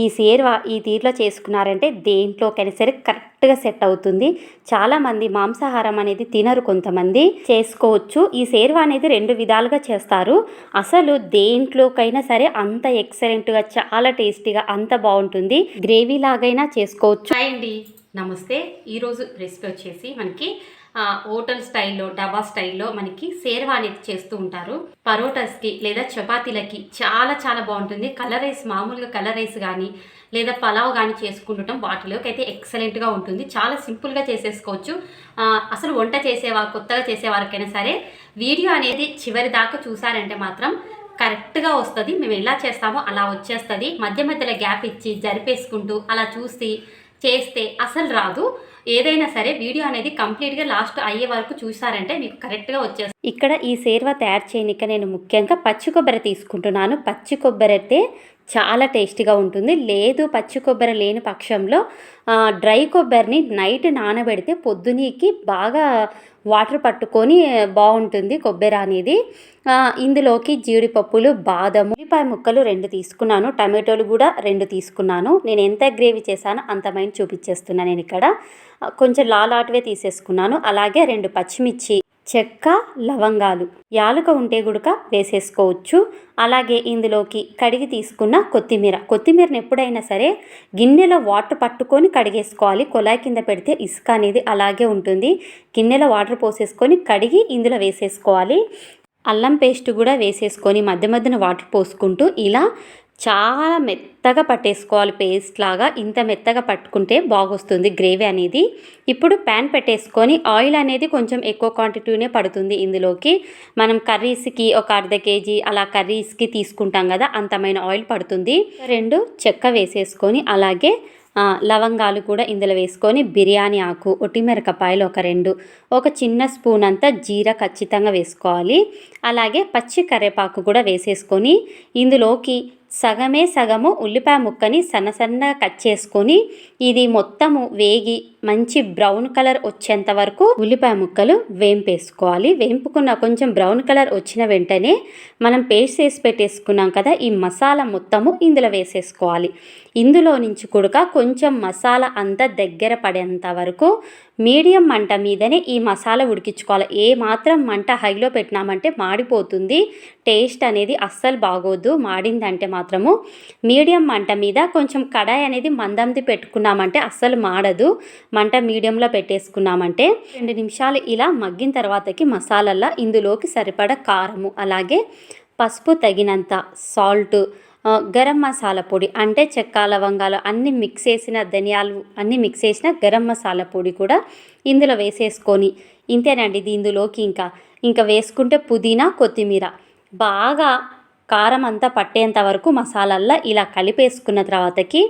ఈ సేర్వ ఈ తీరులో చేసుకున్నారంటే దేంట్లోకైనా సరే కరెక్ట్గా సెట్ అవుతుంది. చాలామంది మాంసాహారం అనేది తినరు కొంతమంది. చేసుకోవచ్చు. ఈ సేర్వ అనేది రెండు విధాలుగా చేస్తారు. అసలు దేంట్లోకైనా సరే అంత ఎక్సలెంట్గా చాలా టేస్టీగా అంత బాగుంటుంది. గ్రేవీ లాగైనా చేసుకోవచ్చు. అండి. నమస్తే. ఈరోజు రెసిపీ వచ్చేసి మనకి హోటల్ స్టైల్లో డబా స్టైల్లో మనకి సేర్వా అనేది చేస్తూ ఉంటారు. పరోటాస్కి లేదా చపాతీలకి చాలా చాలా బాగుంటుంది. కలర్ రైస్ మామూలుగా కలర్ రైస్ కానీ లేదా పలావ్ కానీ చేసుకుంటుంటాం. వాటిలోకి అయితే ఎక్సలెంట్గా ఉంటుంది. చాలా సింపుల్గా చేసేసుకోవచ్చు. అసలు వంట చేసేవారు కొత్తగా చేసేవారికైనా సరే వీడియో అనేది చివరి దాకా చూసారంటే మాత్రం కరెక్ట్గా వస్తుంది. మేము ఎలా చేస్తామో అలా వచ్చేస్తుంది. మధ్య మధ్యలో గ్యాప్ ఇచ్చి జరిపేసుకుంటూ అలా చూసి చేస్తే అసలు రాదు. ఏదైనా సరే వీడియో అనేది కంప్లీట్గా లాస్ట్ అయ్యే వరకు చూసారంటే మీకు కరెక్ట్గా వచ్చేస్తుంది ఇక్కడ ఈ సేర్వ తయారు చేయనిక నేను ముఖ్యంగా పచ్చి కొబ్బరి తీసుకుంటున్నాను. పచ్చి కొబ్బరి అయితే చాలా టేస్టీగా ఉంటుంది. లేదు పచ్చి కొబ్బరి లేని పక్షంలో డ్రై కొబ్బరిని నైట్ నానబెడితే పొద్దునీకి బాగా వాటర్ పట్టుకొని బాగుంటుంది కొబ్బరి అనేది. ఇందులోకి జీడిపప్పులు బాదము ఉల్లిపాయ ముక్కలు రెండు తీసుకున్నాను. టమాటోలు కూడా రెండు తీసుకున్నాను. నేను ఎంత గ్రేవీ చేశానో అంత చూపించేస్తున్నాను నేను ఇక్కడ. కొంచెం లాలాటివే తీసేసుకున్నాను. అలాగే రెండు పచ్చిమిర్చి చెక్క లవంగాలు. యాలుక ఉంటే గుడక వేసేసుకోవచ్చు. అలాగే ఇందులోకి కడిగి తీసుకున్న కొత్తిమీర. కొత్తిమీరని ఎప్పుడైనా సరే గిన్నెలో వాటర్ పట్టుకొని కడిగేసుకోవాలి. కొలాయి కింద పెడితే ఇసుక అనేది అలాగే ఉంటుంది. గిన్నెలో వాటర్ పోసేసుకొని కడిగి ఇందులో వేసేసుకోవాలి. అల్లం పేస్ట్ కూడా వేసేసుకొని మధ్య మధ్యన వాటర్ పోసుకుంటూ ఇలా చాలా మెత్తగా పట్టేసుకోవాలి పేస్ట్ లాగా. ఇంత మెత్తగా పట్టుకుంటే బాగొస్తుంది గ్రేవీ అనేది. ఇప్పుడు ప్యాన్ పెట్టేసుకొని ఆయిల్ అనేది కొంచెం ఎక్కువ క్వాంటిటీనే పడుతుంది ఇందులోకి. మనం కర్రీస్కి ఒక అర్ధ కేజీ అలా కర్రీస్కి తీసుకుంటాం కదా అంతమైన ఆయిల్ పడుతుంది. రెండు చెక్క వేసేసుకొని అలాగే లవంగాలు కూడా ఇందులో వేసుకొని బిర్యానీ ఆకు ఒట్టిమిరపకాయలు ఒక రెండు ఒక చిన్న స్పూన్ అంతా జీర ఖచ్చితంగా వేసుకోవాలి. అలాగే పచ్చి కరివేపాకు కూడా వేసేసుకొని ఇందులోకి సగమే సగము ఉల్లిపాయ ముక్కని సన్న సన్నగా కట్ చేసుకొని ఇది మొత్తము వేగి మంచి బ్రౌన్ కలర్ వచ్చేంత వరకు ఉల్లిపాయ ముక్కలు వేంపేసుకోవాలి. వేంపుకున్న కొంచెం బ్రౌన్ కలర్ వచ్చిన వెంటనే మనం పేస్ట్ చేసి పెట్టేసుకున్నాం కదా ఈ మసాలా మొత్తము ఇందులో వేసేసుకోవాలి. ఇందులో నుంచి కూడా కొంచెం మసాలా అంతా దగ్గర పడేంత వరకు మీడియం మంట మీదనే ఈ మసాలా ఉడికించుకోవాలి. ఏ మాత్రం మంట హైలో పెట్టినామంటే మాడిపోతుంది. టేస్ట్ అనేది అస్సలు బాగోద్దు మాడిందంటే మాత్రము మీడియం మంట మీద కొంచెం కడాయి అనేది మందంది పెట్టుకున్నామంటే అస్సలు మాడదు. మంట మీడియంలో పెట్టేసుకున్నామంటే రెండు నిమిషాలు ఇలా మగ్గిన తర్వాతకి మసాలాల్లో ఇందులోకి సరిపడ కారము అలాగే పసుపు తగినంత సాల్ట్ గరం మసాలా పొడి అంటే చెక్క లవంగాలు అన్నీ మిక్స్ చేసిన ధనియాలు అన్నీ మిక్స్ చేసిన గరం మసాలా పొడి కూడా ఇందులో వేసేసుకొని ఇంతేనండి ఇది ఇందులోకి ఇంకా. ఇంకా వేసుకుంటే పుదీనా కొత్తిమీర. బాగా కారం అంతా పట్టేంత వరకు మసాలాల్లో ఇలా కలిపేసుకున్న తర్వాతకి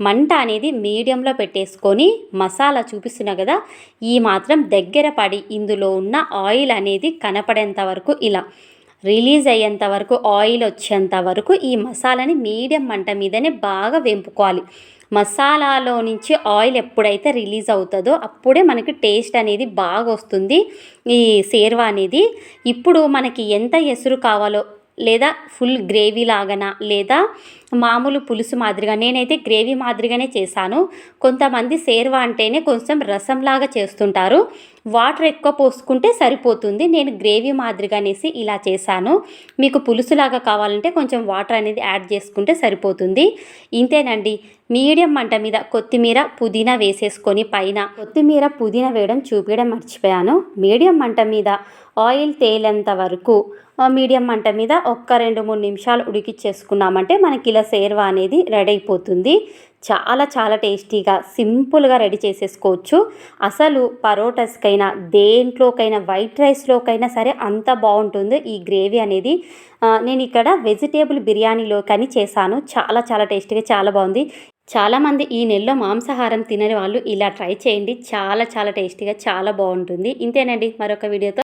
మంట అనేది మీడియంలో పెట్టేసుకొని మసాలా చూపిస్తున్నా కదా ఈ మాత్రం దగ్గర పడి ఇందులో ఉన్న ఆయిల్ అనేది కనపడేంత వరకు ఇలా రిలీజ్ అయ్యేంత వరకు ఆయిల్ వచ్చేంత వరకు ఈ మసాలాని మీడియం మంట మీదనే బాగా వేంపుకోవాలి. మసాలాలో నుంచి ఆయిల్ ఎప్పుడైతే రిలీజ్ అవుతుందో అప్పుడే మనకి టేస్ట్ అనేది బాగా వస్తుంది. ఈ సేర్వా అనేది ఇప్పుడు మనకి ఎంత ఎసురు కావాలో లేదా ఫుల్ గ్రేవీ లాగానా లేదా మామూలు పులుసు మాదిరిగా నేనైతే గ్రేవీ మాదిరిగానే చేశాను. కొంతమంది సేర్వా అంటేనే కొంచెం రసంలాగా చేస్తుంటారు. వాటర్ ఎక్కువ పోసుకుంటే సరిపోతుంది. నేను గ్రేవీ మాదిరిగా అనేసి ఇలా చేశాను. మీకు పులుసులాగా కావాలంటే కొంచెం వాటర్ అనేది యాడ్ చేసుకుంటే సరిపోతుంది. ఇంతేనండి. మీడియం మంట మీద కొత్తిమీర పుదీనా వేసేసుకొని పైన కొత్తిమీర పుదీనా వేయడం చూపించడం మర్చిపోయాను. మీడియం మంట మీద ఆయిల్ తేలేంత వరకు మీడియం మంట మీద ఒక్క రెండు మూడు నిమిషాలు ఉడికిచ్చేసుకున్నామంటే మనకి ఇలా సేర్వా అనేది రెడీ అయిపోతుంది. చాలా చాలా టేస్టీగా సింపుల్గా రెడీ చేసేసుకోవచ్చు. అసలు పరోటాస్కైనా దేంట్లోకైనా వైట్ రైస్లోకైనా సరే అంత బాగుంటుంది ఈ గ్రేవీ అనేది. నేను ఇక్కడ వెజిటేబుల్ బిర్యానీలో కానీ చేశాను. చాలా చాలా టేస్టీగా చాలా బాగుంది. చాలామంది ఈ నెలలో మాంసాహారం తినని వాళ్ళు ఇలా ట్రై చేయండి. చాలా చాలా టేస్టీగా చాలా బాగుంటుంది. ఇంతేనండి. మరొక వీడియోతో